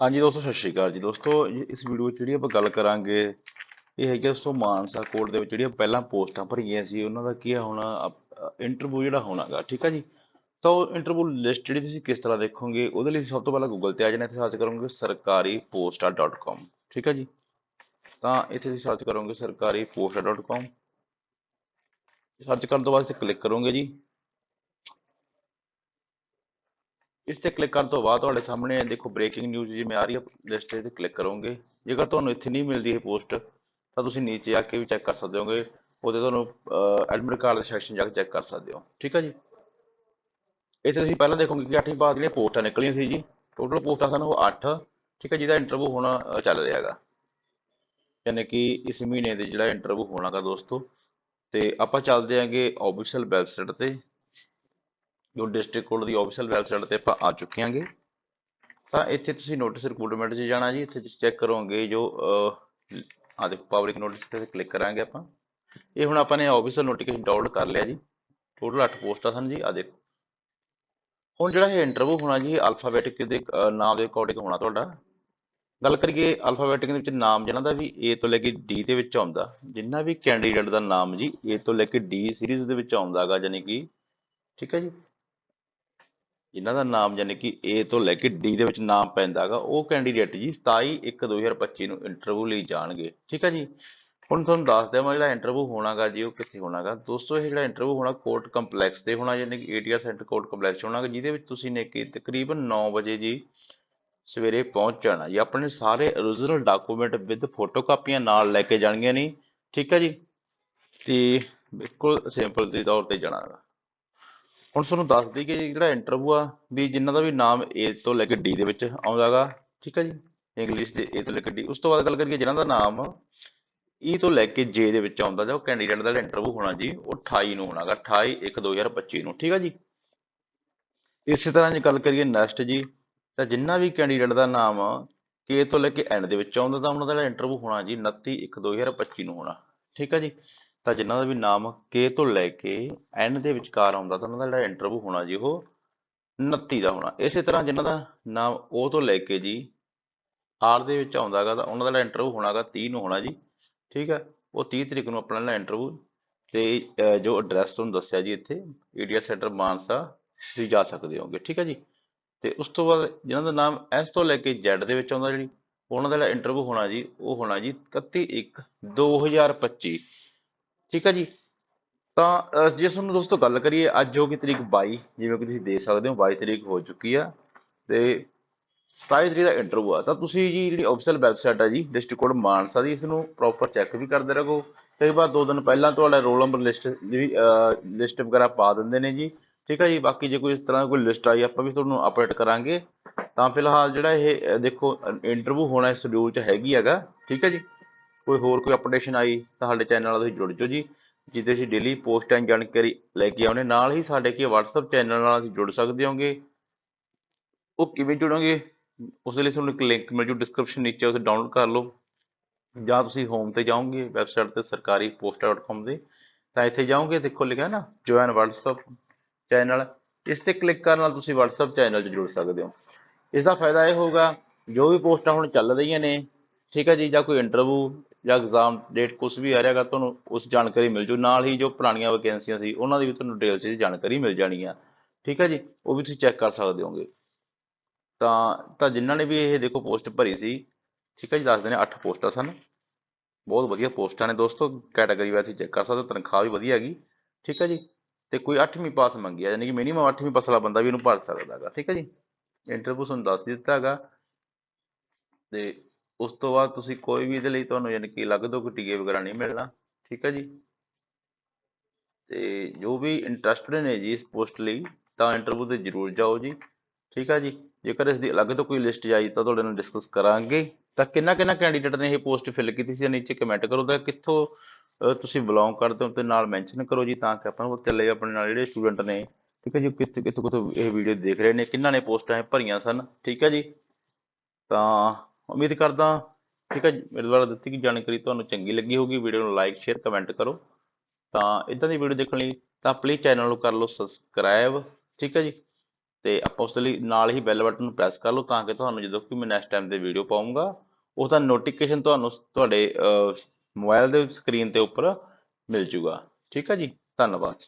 ਹਾਂਜੀ ਦੋਸਤੋ, ਸਤਿ ਸ਼੍ਰੀ ਅਕਾਲ ਜੀ। ਦੋਸਤੋ ਇਸ ਵੀਡੀਓ ਵਿੱਚ ਜਿਹੜੀ ਆਪਾਂ ਗੱਲ ਕਰਾਂਗੇ, ਇਹ ਹੈਗੀ ਦੋਸਤੋ ਮਾਨਸਾ ਕੋਰਟ ਦੇ ਵਿੱਚ ਜਿਹੜੀਆਂ ਪਹਿਲਾਂ ਪੋਸਟਾਂ ਭਰੀਆਂ ਸੀ, ਉਹਨਾਂ ਦਾ ਕੀ ਹੋਣਾ ਇੰਟਰਵਿਊ ਜਿਹੜਾ ਹੋਣਾਗਾ, ਠੀਕ ਹੈ ਜੀ? ਤਾਂ ਉਹ ਇੰਟਰਵਿਊ ਲਿਸਟ ਜਿਹੜੀ ਤੁਸੀਂ ਕਿਸ ਤਰ੍ਹਾਂ ਦੇਖੋਗੇ, ਉਹਦੇ ਲਈ ਸਭ ਤੋਂ ਪਹਿਲਾਂ ਗੂਗਲ ਤੇ ਆ ਜਾਣਾ, ਇੱਥੇ ਸਰਚ ਕਰੋਗੇ ਸਰਕਾਰੀ posta.com ਠੀਕ ਹੈ ਜੀ? ਤਾਂ ਇੱਥੇ ਤੁਸੀਂ ਸਰਚ ਕਰੋਗੇ ਸਰਕਾਰੀ posta.com ਸਰਚ ਕਰਨ ਤੋਂ ਬਾਅਦ ਇੱਥੇ ਕਲਿੱਕ ਕਰੋਗੇ ਜੀ। ਇਸ ਤੇ ਕਲਿੱਕ ਕਰਨ ਤੋਂ ਬਾਅਦ ਤੁਹਾਡੇ ਸਾਹਮਣੇ ਦੇਖੋ ਬ੍ਰੇਕਿੰਗ ਨਿਊਜ਼ ਜਿਵੇਂ ਆ ਰਹੀ ਹੈ ਲਿਸਟ ਤੇ ਕਲਿੱਕ ਕਰੋਗੇ। ਜੇਕਰ ਤੁਹਾਨੂੰ ਇੱਥੇ ਨਹੀਂ ਮਿਲਦੀ ਇਹ ਪੋਸਟ ਤਾਂ ਤੁਸੀਂ ਨੀਚੇ ਆ ਕੇ ਵੀ ਚੈੱਕ ਕਰ ਸਕਦੇ ਹੋਗੇ। ਉਹਦੇ ਤੁਹਾਨੂੰ ਐਡਮਿਟ ਕਾਰਡ ਦੇ ਸੈਕਸ਼ਨ ਜਾ ਕੇ ਚੈੱਕ ਕਰ ਸਕਦੇ ਹੋ। ਠੀਕ ਹੈ ਜੀ? ਇੱਥੇ ਤੁਸੀਂ ਪਹਿਲਾਂ ਦੇਖੋਗੇ ਕਿ 8ਵੀਂ ਬਾਅਦ ਜਿਹੜੀਆਂ ਪੋਸਟਾਂ ਨਿਕਲੀਆਂ ਸੀ ਜੀ। ਟੋਟਲ ਪੋਸਟਾਂ ਸਾਨੂੰ 8 ਠੀਕ ਹੈ ਜਿਹਦਾ ਇੰਟਰਵਿਊ ਹੋਣਾ ਚੱਲ ਰਿਹਾ ਹੈਗਾ। ਯਾਨੀ ਕਿ ਇਸ ਮਹੀਨੇ ਦੇ ਜਿਹੜਾ ਇੰਟਰਵਿਊ ਹੋਣਾਗਾ ਦੋਸਤੋ, ਤੇ ਆਪਾਂ ਚੱਲਦੇ ਆਂਗੇ ਆਫੀਸ਼ੀਅਲ ਵੈਬਸਾਈਟ ਤੇ। ਜੋ ਡਿਸਟ੍ਰਿਕਟ ਕੋਰਟ ਦੀ ਆਫੀਸ਼ੀਅਲ ਵੈਬਸਾਈਟ ਤੇ ਆਪਾਂ ਆ ਚੁੱਕੇ ਹਾਂਗੇ। ਤਾਂ ਇੱਥੇ ਤੁਸੀਂ ਨੋਟਿਸ ਰਿਕਰੂਟਮੈਂਟ 'ਚ ਜਾਣਾ ਜੀ। ਇੱਥੇ ਤੁਸੀਂ ਚੈੱਕ ਕਰੋਗੇ ਜੋ ਆ ਦੇਖੋ ਪਬਲਿਕ ਨੋਟਿਸ ਤੇ ਕਲਿੱਕ ਕਰਾਂਗੇ ਆਪਾਂ। ਇਹ ਹੁਣ ਆਪਾਂ ਨੇ ਆਫੀਸ਼ੀਅਲ ਨੋਟੀਫਿਕੇਸ਼ਨ ਡਾਊਨਲੋਡ ਕਰ ਲਿਆ ਜੀ। ਟੋਟਲ 8 ਪੋਸਟਾਂ ਸਨ ਜੀ ਆ ਦੇਖੋ। ਹੁਣ ਜਿਹੜਾ ਇਹ ਇੰਟਰਵਿਊ ਹੋਣਾ ਜੀ ਅਲਫਾਬੈਟਿਕ ਦੇ ਨਾਮ ਦੇ ਅਕੋਰਡਿੰਗ ਹੋਣਾ ਤੁਹਾਡਾ। ਗੱਲ ਕਰੀਏ ਅਲਫਾਬੈਟਿਕ ਦੇ ਵਿੱਚ ਨਾਮ ਜਿਹਨਾਂ ਦਾ ਵੀ A ਤੋਂ ਲੈ ਕੇ D ਦੇ ਵਿੱਚ ਆਉਂਦਾ। ਜਿੰਨਾ ਵੀ ਕੈਂਡੀਡੇਟ ਦਾ ਨਾਮ ਜੀ, A ਤੋਂ ਲੈ ਕੇ D ਸੀਰੀਜ਼ ਦੇ ਵਿੱਚ ਆਉਂਦਾਗਾ ਯਾਨੀ ਕਿ, ਠੀਕ ਹੈ ਜੀ। ਜਿਨ੍ਹਾਂ ਦਾ ਨਾਮ ਯਾਨੀ ਕਿ A ਤੋਂ ਲੈ ਕੇ D ਦੇ ਵਿੱਚ ਨਾਮ ਪੈਂਦਾਗਾ ਉਹ ਕੈਂਡੀਡੇਟ ਜੀ 27/1/2025 ਨੂੰ ਇੰਟਰਵਿਊ ਲਈ ਜਾਣਗੇ। ਠੀਕ ਹੈ ਜੀ? ਹੁਣ ਤੁਹਾਨੂੰ ਦੱਸ ਦੇਵਾਂ ਜਿਹੜਾ ਇੰਟਰਵਿਊ ਹੋਣਾਗਾ ਜੀ, ਉਹ ਕਿੱਥੇ ਹੋਣਾਗਾ? ਦੋਸਤੋ, ਇਹ ਜਿਹੜਾ ਇੰਟਰਵਿਊ ਹੋਣਾ ਕੋਰਟ ਕੰਪਲੈਕਸ ਤੇ ਹੋਣਾ, ਯਾਨੀ ਕਿ ਏਟੀਆਰ ਸੈਂਟਰ ਕੋਰਟ ਕੰਪਲੈਕਸ ਹੋਣਾਗਾ, ਜਿਹਦੇ ਵਿੱਚ ਤੁਸੀਂ ਨੇ ਕਿ ਤਕਰੀਬਨ 9 ਵਜੇ ਜੀ ਸਵੇਰੇ ਪਹੁੰਚ ਜਾਣਾ ਜੀ। ਆਪਣੇ ਸਾਰੇ origignal ਡਾਕੂਮੈਂਟ ਵਿਦ ਫੋਟੋ ਕਾਪੀਆਂ ਨਾਲ ਲੈ ਕੇ ਜਾਣਗੀਆਂ ਨਹੀਂ ਠੀਕ ਹੈ ਜੀ? ਤੇ ਬਿਲਕੁਲ ਸਿੰਪਲ ਦੇ ਤੌਰ ਤੇ ਜਾਣਾ ਗਾ। ਹੁਣ ਤੁਹਾਨੂੰ ਦੱਸ ਦਈਏ ਕਿ ਜਿਹੜਾ ਇੰਟਰਵਿਊ ਆ, ਵੀ ਜਿਨ੍ਹਾਂ ਦਾ ਵੀ ਨਾਮ A ਤੋਂ ਲੈ ਕੇ D ਦੇ ਵਿੱਚ ਆਉਂਦਾਗਾ ਠੀਕ ਹੈ ਜੀ? ਇੰਗਲਿਸ਼ ਦੇ A ਤੋਂ ਲੈ ਕੇ D, ਉਸ ਤੋਂ ਬਾਅਦ ਗੱਲ ਕਰੀਏ ਜਿਨ੍ਹਾਂ ਦਾ ਨਾਮ E ਤੋਂ ਲੈ ਕੇ J ਦੇ ਵਿੱਚ ਆਉਂਦਾ ਜਾਂ ਉਹ ਕੈਂਡੀਡੇਟ ਦਾ ਇੰਟਰਵਿਊ ਹੋਣਾ ਜੀ, ਉਹ 28 ਨੂੰ ਹੋਣਾਗਾ 28 1 2025 ਨੂੰ, ਠੀਕ ਹੈ ਜੀ? ਇਸੇ ਤਰ੍ਹਾਂ ਜੇ ਗੱਲ ਕਰੀਏ ਨੈਕਸਟ ਜੀ, ਤਾਂ ਜਿੰਨਾ ਵੀ ਕੈਂਡੀਡੇਟ ਦਾ ਨਾਮ K ਤੋਂ ਲੈ ਕੇ N ਦੇ ਵਿੱਚ ਆਉਂਦਾ, ਤਾਂ ਉਹਨਾਂ ਦਾ ਇੰਟਰਵਿਊ ਹੋਣਾ ਜੀ 29 1 2025 ਨੂੰ ਹੋਣਾ, ਠੀਕ ਹੈ ਜੀ? ਤਾਂ ਜਿਨ੍ਹਾਂ ਦਾ ਵੀ ਨਾਮ ਕੇ ਤੋਂ ਲੈ ਕੇ ਐਨ ਦੇ ਵਿਚਕਾਰ ਆਉਂਦਾ ਤਾਂ ਉਹਨਾਂ ਦਾ ਜਿਹੜਾ ਇੰਟਰਵਿਊ ਹੋਣਾ ਜੀ, ਉਹ 29 ਦਾ ਹੋਣਾ। ਇਸੇ ਤਰ੍ਹਾਂ ਜਿਨ੍ਹਾਂ ਦਾ ਨਾਮ O ਤੋਂ ਲੈ ਕੇ ਜੀ R ਦੇ ਵਿੱਚ ਆਉਂਦਾਗਾ ਤਾਂ ਉਹਨਾਂ ਦਾ ਜਿਹੜਾ ਇੰਟਰਵਿਊ ਹੋਣਾਗਾ 30 ਨੂੰ ਹੋਣਾ ਜੀ, ਠੀਕ ਹੈ ਉਹ 30 ਤਰੀਕ ਨੂੰ ਆਪਣਾ ਜਿਹੜਾ ਇੰਟਰਵਿਊ ਤੇ ਜੋ ਐਡਰੈਸ ਤੁਹਾਨੂੰ ਦੱਸਿਆ ਜੀ ਇੱਥੇ ਏਡੀਆ ਸੈਂਟਰ ਮਾਨਸਾ, ਤੁਸੀਂ ਜਾ ਸਕਦੇ ਹੋਗੇ ਠੀਕ ਹੈ ਜੀ? ਤੇ ਉਸ ਤੋਂ ਬਾਅਦ ਜਿਨ੍ਹਾਂ ਦਾ ਨਾਮ ਐਸ ਤੋਂ ਲੈ ਕੇ ਜੈਡ ਦੇ ਵਿੱਚ ਆਉਂਦਾ ਜਿਹੜੀ, ਉਹਨਾਂ ਦਾ ਜਿਹੜਾ ਇੰਟਰਵਿਊ ਹੋਣਾ ਜੀ, ਉਹ ਹੋਣਾ ਜੀ 31 1 2025 ਠੀਕ ਹੈ ਜੀ? ਤਾਂ ਜੇ ਤੁਹਾਨੂੰ ਦੋਸਤੋ ਗੱਲ ਕਰੀਏ, ਅੱਜ ਹੋ ਗਈ ਤਰੀਕ 22 ਜਿਵੇਂ ਕਿ ਤੁਸੀਂ ਦੇਖ ਸਕਦੇ ਹੋ 22 ਤਰੀਕ ਹੋ ਚੁੱਕੀ ਆ, ਤੇ 27 ਤਰੀਕ ਦਾ ਇੰਟਰਵਿਊ ਆ। ਤਾਂ ਤੁਸੀਂ ਜੀ, ਜਿਹੜੀ ਆਫੀਸ਼ੀਅਲ ਵੈਬਸਾਈਟ ਆ ਜੀ ਡਿਸਟ੍ਰਿਕਟ ਕੋਡ ਮਾਨਸਾ ਦੀ ਇਸ ਨੂੰ ਪ੍ਰੋਪਰ ਚੈੱਕ ਵੀ ਕਰਦੇ ਰਹੋ। ਕਈ ਵਾਰ ਦੋ ਦਿਨ ਪਹਿਲਾਂ ਤੁਹਾਡਾ ਰੋਲ ਨੰਬਰ ਲਿਸਟ ਜਿਹੜੀ ਲਿਸਟ ਵਗੈਰਾ ਪਾ ਦਿੰਦੇ ਨੇ ਜੀ। ਠੀਕ ਹੈ ਜੀ? ਬਾਕੀ ਜੇ ਕੋਈ ਇਸ ਤਰ੍ਹਾਂ ਕੋਈ ਲਿਸਟ ਆਈ, ਆਪਾਂ ਵੀ ਤੁਹਾਨੂੰ ਅਪਡੇਟ ਕਰਾਂਗੇ। ਤਾਂ ਫਿਲਹਾਲ ਜਿਹੜਾ ਇਹ ਦੇਖੋ ਇੰਟਰਵਿਊ ਹੋਣਾ ਇਸ ਸ਼ਡਿਊਲ 'ਚ ਹੈਗੀ ਹੈਗਾ। ਠੀਕ ਹੈ ਜੀ? ਕੋਈ ਹੋਰ ਕੋਈ ਅਪਡੇਸ਼ਨ ਆਈ ਤਾਂ ਸਾਡੇ ਚੈਨਲ ਨਾਲ ਤੁਸੀਂ ਜੁੜ ਜਾਓ ਜੀ। ਜਿੱਦੇ ਅਸੀਂ ਡੇਲੀ ਪੋਸਟ ਐਂਡ ਜਾਣਕਾਰੀ ਲੈ ਕੇ ਆਉਨੇ ਨਾਲ ਹੀ ਸਾਡੇ ਕੀ WhatsApp ਚੈਨਲ ਨਾਲ ਤੁਸੀਂ ਜੁੜ ਸਕਦੇ ਹੋਗੇ। ਉਹ ਕਿਵੇਂ ਜੁੜੋਗੇ, ਉਸ ਲਈ ਤੁਹਾਨੂੰ ਇੱਕ ਲਿੰਕ ਮਿਲ ਜੂ ਡਿਸਕ੍ਰਿਪਸ਼ਨ ਨੀਚੇ, ਉਸੇ ਡਾਊਨਲੋਡ ਕਰ ਲਓ। ਜਾਂ ਤੁਸੀਂ ਹੋਮ ਤੇ ਜਾਓਗੇ ਵੈਬਸਾਈਟ ਤੇ ਸਰਕਾਰੀ posta.com ਦੇ, ਤਾਂ ਇੱਥੇ ਜਾਓਗੇ, ਦੇਖੋ ਲਿਖਿਆ ਨਾ ਜੁਆਇਨ WhatsApp ਚੈਨਲ ਇਸ ਤੇ ਕਲਿੱਕ ਕਰਨ ਨਾਲ ਤੁਸੀਂ WhatsApp ਚੈਨਲ 'ਚ ਜੁੜ ਸਕਦੇ ਹੋ। ਇਸ ਦਾ ਫਾਇਦਾ ਇਹ ਹੋਊਗਾ, ਜੋ ਵੀ ਪੋਸਟਾਂ ਹੁਣ ਚੱਲ ਰਹੀਆਂ ਨੇ, ਠੀਕ ਹੈ ਜੀ, ਜਾਂ ਕੋਈ ਇੰਟਰਵਿਊ ਜਾਂ ਐਗਜ਼ਾਮ ਡੇਟ ਕੁਝ ਵੀ ਆ ਰਿਹਾਗਾ ਤੁਹਾਨੂੰ ਉਸ ਜਾਣਕਾਰੀ ਮਿਲ ਜੂ। ਨਾਲ ਹੀ ਜੋ ਪੁਰਾਣੀਆਂ ਵੈਕੈਂਸੀਆਂ ਸੀ, ਉਹਨਾਂ ਦੀ ਵੀ ਤੁਹਾਨੂੰ ਡਿਟੇਲ 'ਚ ਜਾਣਕਾਰੀ ਮਿਲ ਜਾਣੀ ਆ। ਠੀਕ ਹੈ ਜੀ? ਉਹ ਵੀ ਤੁਸੀਂ ਚੈੱਕ ਕਰ ਸਕਦੇ ਹੋਗੇ। ਤਾਂ ਤਾਂ ਜਿਨ੍ਹਾਂ ਨੇ ਵੀ ਇਹ ਦੇਖੋ ਪੋਸਟ ਭਰੀ ਸੀ, ਠੀਕ ਹੈ ਜੀ, ਦੱਸਦੇ ਨੇ 8 ਪੋਸਟਾਂ ਸਨ। ਬਹੁਤ ਵਧੀਆ ਪੋਸਟਾਂ ਨੇ ਦੋਸਤੋ ਕੈਟਾਗਰੀ ਵਾਈਜ਼ ਚੈੱਕ ਕਰ ਸਕਦੇ ਹੋ, ਤਨਖਾਹ ਵੀ ਵਧੀਆ ਹੈਗੀ। ਠੀਕ ਹੈ ਜੀ? ਤੇ ਕੋਈ 8ਵੀਂ ਪਾਸ ਮੰਗੀ ਆ, ਯਾਨੀ ਕਿ ਮਿਨੀਮਮ 8ਵੀਂ ਪਾਸ ਵਾਲਾ ਬੰਦਾ ਵੀ ਇਹਨੂੰ ਭਰ ਸਕਦਾ ਹੈਗਾ। ਠੀਕ ਹੈ ਜੀ? ਇੰਟਰਵਿਊ ਤੁਹਾਨੂੰ ਦੱਸ ਦਿੱਤਾ ਹੈਗਾ। ਤੇ ਉਸ ਤੋਂ ਬਾਅਦ ਤੁਸੀਂ ਕੋਈ ਵੀ ਇਹਦੇ ਲਈ ਤੁਹਾਨੂੰ ਯਾਨੀ ਕਿ ਅਲੱਗ ਤੋਂ ਕੋਈ ਟੀਏ ਵਗੈਰਾ ਨਹੀਂ ਮਿਲਣਾ, ਠੀਕ ਹੈ ਜੀ? ਤੇ ਜੋ ਵੀ ਇੰਟਰਸਟਡ ਨੇ ਜੀ ਇਸ ਪੋਸਟ ਲਈ, ਤਾਂ ਇੰਟਰਵਿਊ ਤੇ ਜ਼ਰੂਰ ਜਾਓ ਜੀ, ਠੀਕ ਹੈ ਜੀ? ਜੇਕਰ ਇਸ ਦੀ ਅਲੱਗ ਤੋਂ ਕੋਈ ਲਿਸਟ ਆਈ ਤਾਂ ਤੁਹਾਡੇ ਨਾਲ ਡਿਸਕਸ ਕਰਾਂਗੇ। ਤਾਂ ਕਿੰਨਾ ਕਿੰਨਾ ਕੈਂਡੀਡੇਟ ਨੇ ਇਹ ਪੋਸਟ ਫਿਲ ਕੀਤੀ ਸੀ ਨੀਚੇ ਕਮੈਂਟ ਕਰੋ ਤਾਂ ਕਿੱਥੋਂ ਤੁਸੀਂ ਬਿਲੋਂਗ ਕਰਦੇ ਹੋ ਤੇ ਨਾਲ ਮੈਂਸ਼ਨ ਕਰੋ ਜੀ ਤਾਂ ਕਿ ਆਪਾਂ ਨੂੰ ਚੱਲੇ ਆਪਣੇ ਨਾਲ ਜਿਹੜੇ ਸਟੂਡੈਂਟ ਨੇ, ਠੀਕ ਹੈ ਜੀ? ਕਿੱਥੇ, ਕਿੱਥੋਂ ਕਿੱਥੋਂ ਇਹ ਵੀਡੀਓ ਦੇਖ ਰਹੇ ਨੇ, ਕਿੰਨਾਂ ਨੇ ਪੋਸਟਾਂ ਭਰੀਆਂ ਸਨ, ਠੀਕ ਹੈ ਜੀ? ਤਾਂ ਉਮੀਦ ਕਰਦਾ ਠੀਕ ਹੈ ਜੀ, ਮੇਰੇ ਦੁਆਰਾ ਦਿੱਤੀ ਗਈ ਜਾਣਕਾਰੀ ਤੁਹਾਨੂੰ ਚੰਗੀ ਲੱਗੀ ਹੋਊਗੀ। ਵੀਡੀਓ ਨੂੰ ਲਾਈਕ ਸ਼ੇਅਰ ਕਮੈਂਟ ਕਰੋ। ਤਾਂ ਇਦਾਂ ਦੀ ਵੀਡੀਓ ਦੇਖਣ ਲਈ ਤਾਂ ਪਲੀਜ਼ ਚੈਨਲ ਨੂੰ ਕਰ ਲਓ ਸਬਸਕ੍ਰਾਈਬ ਠੀਕ ਹੈ ਜੀ। ਤੇ ਆਪਾਂ ਉਸ ਲਈ ਨਾਲ ਹੀ ਬੈਲ ਬਟਨ ਨੂੰ ਪ੍ਰੈਸ ਕਰ ਲਓ ਤਾਂ ਕਿ ਤੁਹਾਨੂੰ ਜਦੋਂ ਕਿ ਮੈਂ ਨੈਕਸਟ ਟਾਈਮ ਦੇ ਵੀਡੀਓ ਪਾਉਂਗਾ ਉਹਦਾ ਨੋਟੀਫਿਕੇਸ਼ਨ ਤੁਹਾਨੂੰ ਤੁਹਾਡੇ ਮੋਬਾਈਲ ਦੇ ਸਕਰੀਨ ਦੇ ਉੱਪਰ ਮਿਲ ਜੂਗਾ। ਠੀਕ ਹੈ ਜੀ, ਧੰਨਵਾਦ।